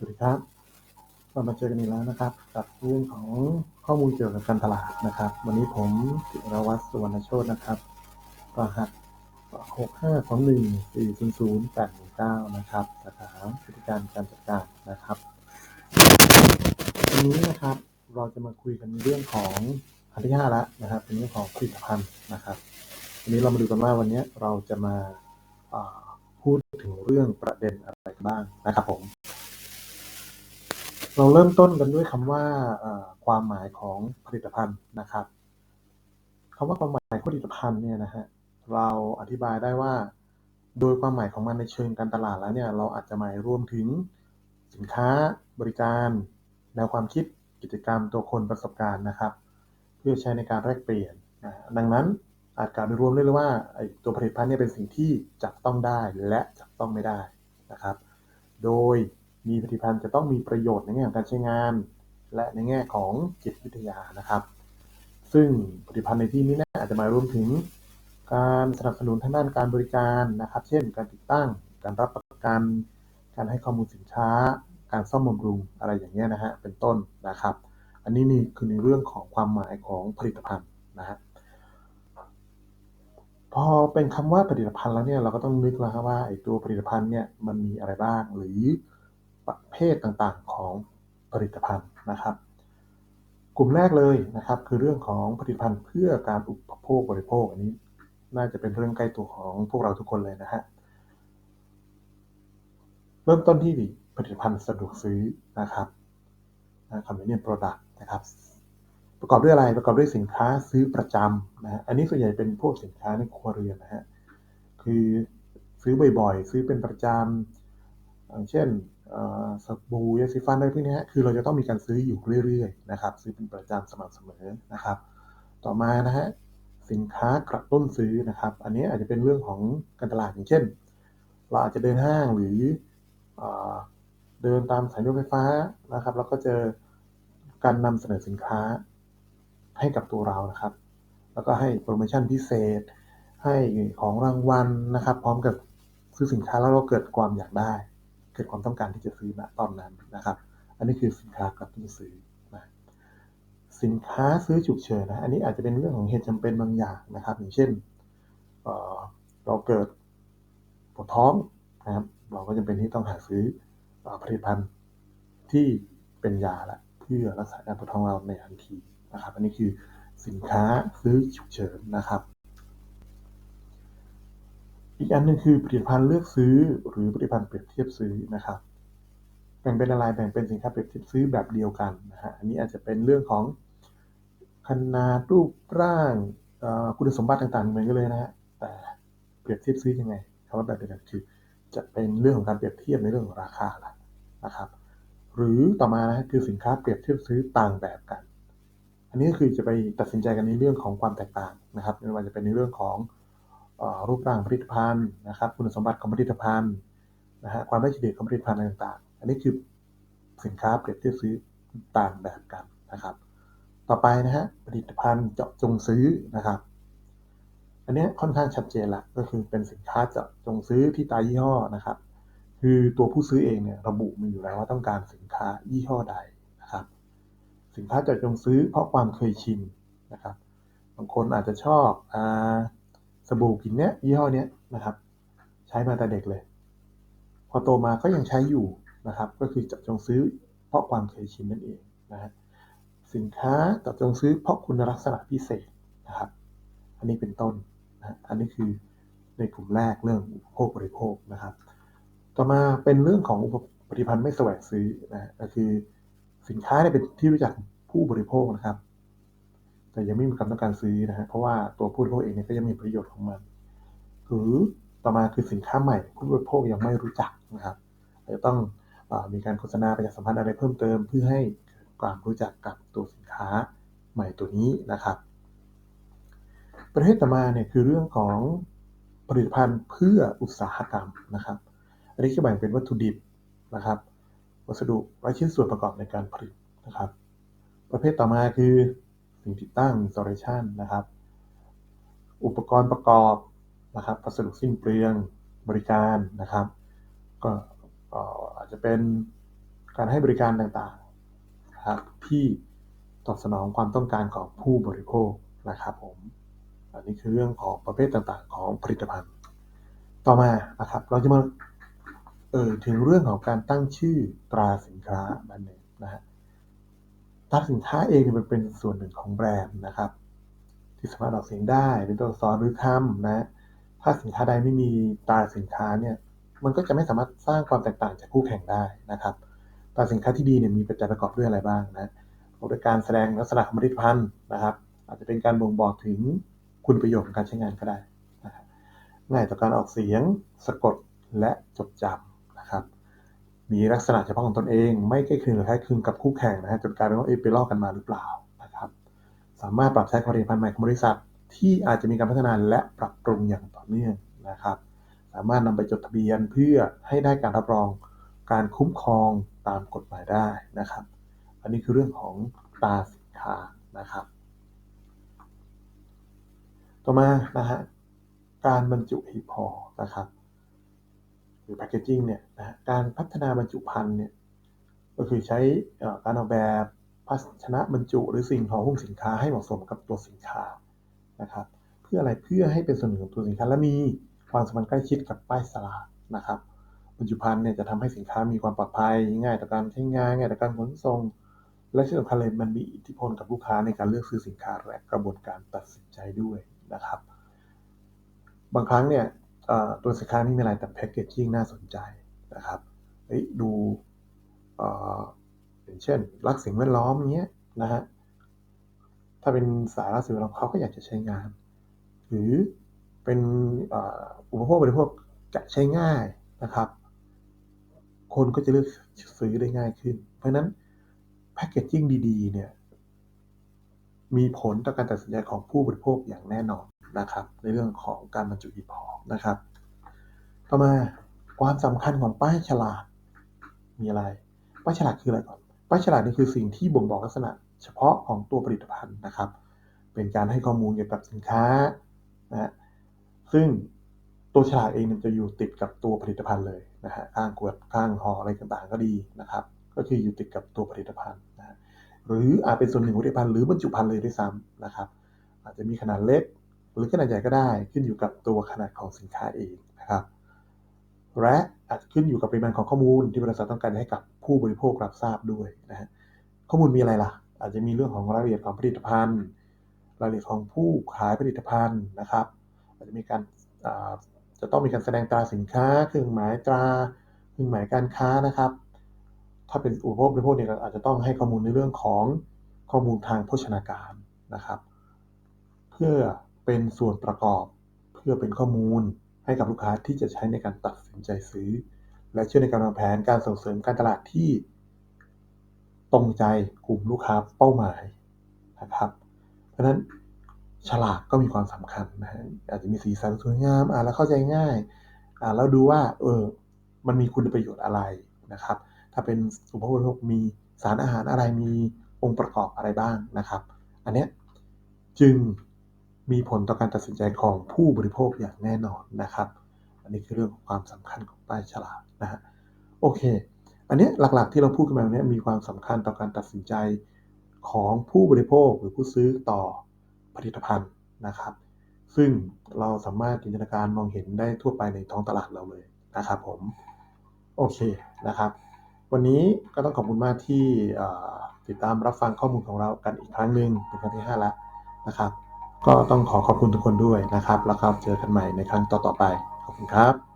สวัสดีครับเรามาเจอกันอีกแล้วนะครับ กับเรื่องของข้อมูลเกี่ยวกับการตลาดนะครับ วันนี้ผมจิรวัตรสุวรรณโชตนะครับรหัส6521400819นะครับสาขาพฤติการการจัดการนะครับวันนี้นะครับเราจะมาคุยกันเรื่องของอันที่5แล้วนะครับเป็นเรื่องของผลิตภัณฑ์นะครับวันนี้เรามาดูกันว่าวันนี้เราจะมาอ่าพูดถึงเรื่องประเด็นอะไรบ้างนะครับผม เราเริ่มต้นกันด้วยคำว่าความหมายของผลิตภัณฑ์นะครับคำว่าความหมายของผลิตภัณฑ์เนี่ยนะฮะเราอธิบายได้ว่า โดยความหมายของมันในเชิงการตลาดแล้วเนี่ยเราอาจจะหมายรวมถึงสินค้าบริการแนวความคิดกิจกรรมตัวคนประสบการณ์นะครับ เพื่อใช้ในการแลกเปลี่ยน ดังนั้นอาจกล่าวโดยรวมได้เลยว่าตัวผลิตภัณฑ์เนี่ยเป็นสิ่งที่จับต้องได้และจับต้องไม่ได้นะครับ โดย มีผลิตภัณฑ์จะต้องมีประโยชน์ในแง่ของการใช้งาน และในแง่ของจิตวิทยานะครับ ซึ่งผลิตภัณฑ์ในที่นี้นะอาจจะหมายรวมถึงการสนับสนุนทางด้านการบริการนะครับ เช่น การติดตั้ง การรับประกัน การให้ข้อมูลสินค้า การซ่อมบำรุงอะไรอย่างเงี้ยนะฮะ เป็นต้นนะครับ อันนี้นี่คือในเรื่องของความหมายของผลิตภัณฑ์นะฮะ พอเป็นคำว่าผลิตภัณฑ์แล้วเนี่ยเราก็ต้องนึกแล้วครับว่าไอ้ตัวผลิตภัณฑ์เนี่ยมันมีอะไรบ้าง หรือ ประเภทต่างๆ ของผลิตภัณฑ์นะครับ กลุ่มแรกเลยนะครับคือเรื่องของผลิตภัณฑ์เพื่อการอุปโภคบริโภคอันนี้ น่าจะเป็นเรื่องใกล้ตัวของพวกเราทุกคนเลยนะฮะเริ่มต้นที่ผลิตภัณฑ์สะดวกซื้อนะครับนะ convenient product นะครับประกอบด้วยอะไรประกอบด้วยสินค้าซื้อประจำนะฮะอันนี้ส่วนใหญ่เป็นพวกสินค้าในครัวเรือนนะฮะคือซื้อบ่อยๆ ซื้อเป็นประจำอย่างเช่น สบู่ยาสีฟันอะไรพวกนี้ฮะคือเราจะต้องมีการซื้ออยู่เรื่อยๆนะครับ ซื้อเป็นประจำสม่ำเสมอนะครับ ต่อมานะฮะสินค้ากระตุ้นซื้อนะครับ อันนี้อาจจะเป็นเรื่องของการตลาดอย่างเช่น เราอาจจะเดินห้างหรือเอ่อเดินตามสายรถไฟฟ้านะครับ แล้วก็เจอการนำเสนอสินค้าให้กับตัวเรานะครับ แล้วก็ให้โปรโมชั่นพิเศษ ให้ของรางวัลนะครับ พร้อมกับซื้อสินค้าแล้วเราเกิดความอยากได้ กิดความต้องการที่จะซื้อณตอนนั้นนะครับ อันนี้คือสินค้ากระตุ้นซื้อนะสินค้าซื้อฉุกเฉินนะอันนี้อาจจะเป็นเรื่องของเหตุจำเป็นบางอย่างนะครับ อย่างเช่นเเราเกิดปวดท้องนะครับ เราก็จำเป็นที่ต้องหาซื้ออผลิตภัณฑ์ที่เป็นยาละเพื่อรักษาการปวดท้องเราในทันทีนะครับ อันนี้คือสินค้าซื้อฉุกเฉินนะครับ อีกอันหนึงคือผลิตภัณฑ์เลือกซื้อ หรือผลิตภัณฑ์เปรียบเทียบซื้อนะครับแบ่งเป็นอะไรแบ่งเป็นสินค้าเปรียบเทียบซื้อแบบเดียวกันนะฮะอันนี้อาจจะเป็นเรื่องของขนาดรูปร่างอ่อคุณสมบัติต่างๆเหมือนกันเลยนะฮะแต่เปรียบเทียบซื้อยังไงคำว่าแบบเดียวกันคือจะเป็นเรื่องของการเปรียบเทียบในเรื่องของราคาละนะครับ หรือต่อมานะฮะคือสินค้าเปรียบเทียบซื้อต่างแบบกัน อันนี้ก็คือจะไปตัดสินใจกันในเรื่องของความแตกต่างนะครับไม่ว่าจะเป็นในเรื่องของ รูปร่างผลิตภัณฑ์นะครับ คุณสมบัติของผลิตภัณฑ์นะฮะความได้เฉลี่ยของผลิตภัณฑ์ต่างๆ อันนี้คือสินค้าเปรียบเทียบซื้อต่างแบบกันนะครับ ต่อไปนะฮะผลิตภัณฑ์เจาะจงซื้อนะครับ อันเนี้ยค่อนข้างชัดเจนละก็คือเป็นสินค้าเจาะจงซื้อที่ตายยี่ห้อนะครับ คือตัวผู้ซื้อเองเนี่ยระบุมาอยู่แล้วว่าต้องการสินค้ายี่ห้อใดนะครับ สินค้าเจาะจงซื้อเพราะความเคยชินนะครับ บางคนอาจจะชอบอ่า สบู่กลิ่นเนี้ยยี่ห้อเนี้ยนะครับ ใช้มาแต่เด็กเลย พอโตมาก็ยังใช้อยู่นะครับ ก็คือจาะจงซื้อเพราะความเคยชินนั่นเองนะฮะสินค้าจาะจงซื้อเพราะคุณลักษณะพิเศษนะครับ อันนี้เป็นต้นนะอันนี้คือในกลุ่มแรกเรื่องอุปโภคบริโภคนะครับ ต่อมาเป็นเรื่องของอุปผลิตภัณฑ์ไม่แสวงซื้อนะฮะก็คือสินค้าเนี่ยเป็นที่รู้จักผู้บริโภคนะครับ แต่ยังไม่มีความต้องการซื้อนะฮะเพราะว่าตัวผู้บริโภคเองเนี่ยก็ยังมีประโยชน์ของมันหรือต่อมาคือสินค้าใหม่ ผู้บริโภคยังไม่รู้จักนะครับอาจจะต้องอมีการโฆษณาประชาสัมพันธ์อะไรเพิ่มเติม เพื่อให้กิดความรู้จักกับตัวสินค้าใหม่ตัวนี้นะครับ ประเภทต่อมาเนี่ยคือเรื่องของผลิตภัณฑ์เพื่ออุตสาหกรรมนะครับ อันนี้จะแบ่งเป็นวัตถุดิบนะครับ วัสดุและชิ้นส่วนประกอบในการผลิตนะครับ ประเภทต่อมาคือ สิ่งติดตั้ง installation นะครับ อุปกรณ์ประกอบนะครับวัสดุสิ้นเปลืองบริการนะครับ ก็อาจจะเป็นการให้บริการต่างๆครับที่ตอบสนองความต้องการของผู้บริโภคนะครับผมอันนี้คือเรื่องของประเภทต่างๆ ของผลิตภัณฑ์ ต่อมานะครับ เราจะมาเอ่ยถึงเรื่องของการตั้งชื่อตราสินค้าแบรนด์เนมนะฮะ ราสินค้าเองเนี่ยมันเป็นส่วนหนึ่งของแบรนด์นะครับ ที่สามารถออกเสียงได้เป็นตัวอักษรหรือคำนะ ถ้าสินค้าใดไม่มีตราสินค้าเนี่ยมันก็จะไม่สามารถสร้างความแตกต่างจากคู่แข่งได้นะครับตราสินค้าที่ดีเนี่ยมีปัจจัยประกอบด้วยอะไรบ้างนะโดยการแสดงลักษณะของผลิตภัณฑ์นะครับ อาจจะเป็นการบ่งบอกถึงคุณประโยชน์ของการใช้งานก็ได้นะครับง่ายต่อการออกเสียง สะกดและจดจำ มีลักษณะเฉพาะของตนเอง ไม่ใกล้คลึงหรือคล้ายคลึงกับคู่แข่งนะฮะจนกลายเป็นว่าเอ๊ะไปลอกกันมาหรือเปล่านะครับสามารถปรับใช้ผลิตภัณฑ์ใหม่ของบริษัท ที่อาจจะมีการพัฒนาและปรับปรุงอย่างต่อเนื่องนะครับ สามารถนำไปจดทะเบียนเพื่อให้ได้การรับรองการคุ้มครองตามกฎหมายได้นะครับ อันนี้คือเรื่องของตราสินค้านะครับ ต่อมานะฮะการบรรจุหีบห่อนะครับ รือแพคเกจิ้งเนี่ยนะการพัฒนาบรรจุภัณฑ์เนี่ยก็คือใช้การออกแบบภาชนะบรรจุหรือสิ่งห่อหุ้มสินค้าให้เหมาะสมกับตัวสินค้านะครับ เพื่ออะไรเพื่อให้เป็นส่วนหนึ่งของตัวสินค้าและมีความสัมพันธ์ใกล้ชิดกับป้ายสลากนะครับบรรจุภัณฑ์เนี่ยจะทำให้สินค้ามีความปลอดภัย ง่ายต่อการใช้งานง่ายต่อการขนส่ง และที่สำคัญเลยมันมีอิทธิพลกับลูกค้าในการเลือกซื้อสินค้าและกระบวนการตัดสินใจด้วยนะครับ บางครั้งเนี่ย ตัวสินค้าไม่มีอะไรแต่แพคเกจจิ้งน่าสนใจนะครับดูอย่างเช่น รักสิ่งแวดล้อมเงี้ยนะฮะถ้าเป็นสาระสิ่งแวดล้อมเขาก็อยากจะใช้งาน หรือเป็นอุปโภคบริโภคจะใช้ง่ายนะครับ คนก็จะเลือกซื้อได้ง่ายขึ้น เพราะนั้นแพคเกจจิ้งดี ๆ เนี่ย มีผลต่อการตัดสินใจของผู้บริโภคอย่างแน่นอน นะครับ ในเรื่องของการบรรจุหีบห่อนะครับ ต่อมาความสำคัญของป้ายฉลากมีอะไร ป้ายฉลากคืออะไรก่อน ป้ายฉลากนี่คือสิ่งที่บ่งบอกลักษณะ เฉพาะของตัวผลิตภัณฑ์นะครับ เป็นการให้ข้อมูลเกี่ยวกับสินค้านะซึ่งตัวฉลากเองจะอยู่ติดกับตัวผลิตภัณฑ์เลยนะฮะข้างขวดข้างห่ออะไรต่างๆก็ดีนะครับ ก็คืออยู่ติดกับตัวผลิตภัณฑ์นะหรืออาจเป็นส่วนหนึ่งของผลิตภัณฑ์หรือบรรจุภัณฑ์เลยด้วยซ้ำนะครับ อาจจะมีขนาดเล็ก หรือขนาดใหญ่ก็ได้ขึ้นอยู่กับตัวขนาดของสินค้าเองนะครับ และอาจขึ้นอยู่กับปริมาณของข้อมูลที่บริษัทต้องการให้กับผู้บริโภครับทราบด้วยนะฮะข้อมูลมีอะไรล่ะ อาจจะมีเรื่องของรายละเอียดของผลิตภัณฑ์ รายละเอียดของผู้ขายผลิตภัณฑ์นะครับ อาจจะมีการจะต้องมีการแสดงตราสินค้า เครื่องหมายตราเครื่องหมายการค้านะครับ ถ้าเป็นอุปโภคบริโภคเนี่ยอาจจะต้องให้ข้อมูลในเรื่องของข้อมูลทางโภชนาการนะครับ เพื่อ เป็นส่วนประกอบเพื่อเป็นข้อมูลให้กับลูกค้าที่จะใช้ในการตัดสินใจซื้อ และช่วยในการวางแผนการส่งเสริมการตลาดที่ ตรงใจกลุ่มลูกค้าเป้าหมายนะครับ เพราะฉะนั้นฉลากก็มีความสำคัญนะฮะอาจจะมีสีสันสวยงามอ่านแล้วเข้าใจง่ายอ่านแล้วดูว่าเออมันมีคุณประโยชน์อะไรนะครับ ถ้าเป็นสุภาพบุรุษมีสารอาหารอะไรมีองค์ประกอบอะไรบ้างนะครับ อันนี้จึง มีผลต่อการตัดสินใจของผู้บริโภคอย่างแน่นอนนะครับ อันนี้คือเรื่องของความสำคัญของป้ายฉลากนะฮะโอเค อันนี้หลักๆที่เราพูดกันมาเนี้ยมีความสำคัญต่อการตัดสินใจของผู้บริโภคหรือผู้ซื้อต่อผลิตภัณฑ์นะครับ ซึ่งเราสามารถจินตนาการมองเห็นได้ทั่วไปในท้องตลาดเราเลยนะครับผมโอเคนะครับ วันนี้ก็ต้องขอบคุณมากที่ติดตามรับฟังข้อมูลของเรากันอีกครั้งหนึ่งเป็นครั้งที่ 5 แล้วนะครับ ก็ต้องขอขอบคุณทุกคนด้วยนะครับ แล้วครับเจอกันใหม่ในครั้งต่อๆไป ขอบคุณครับ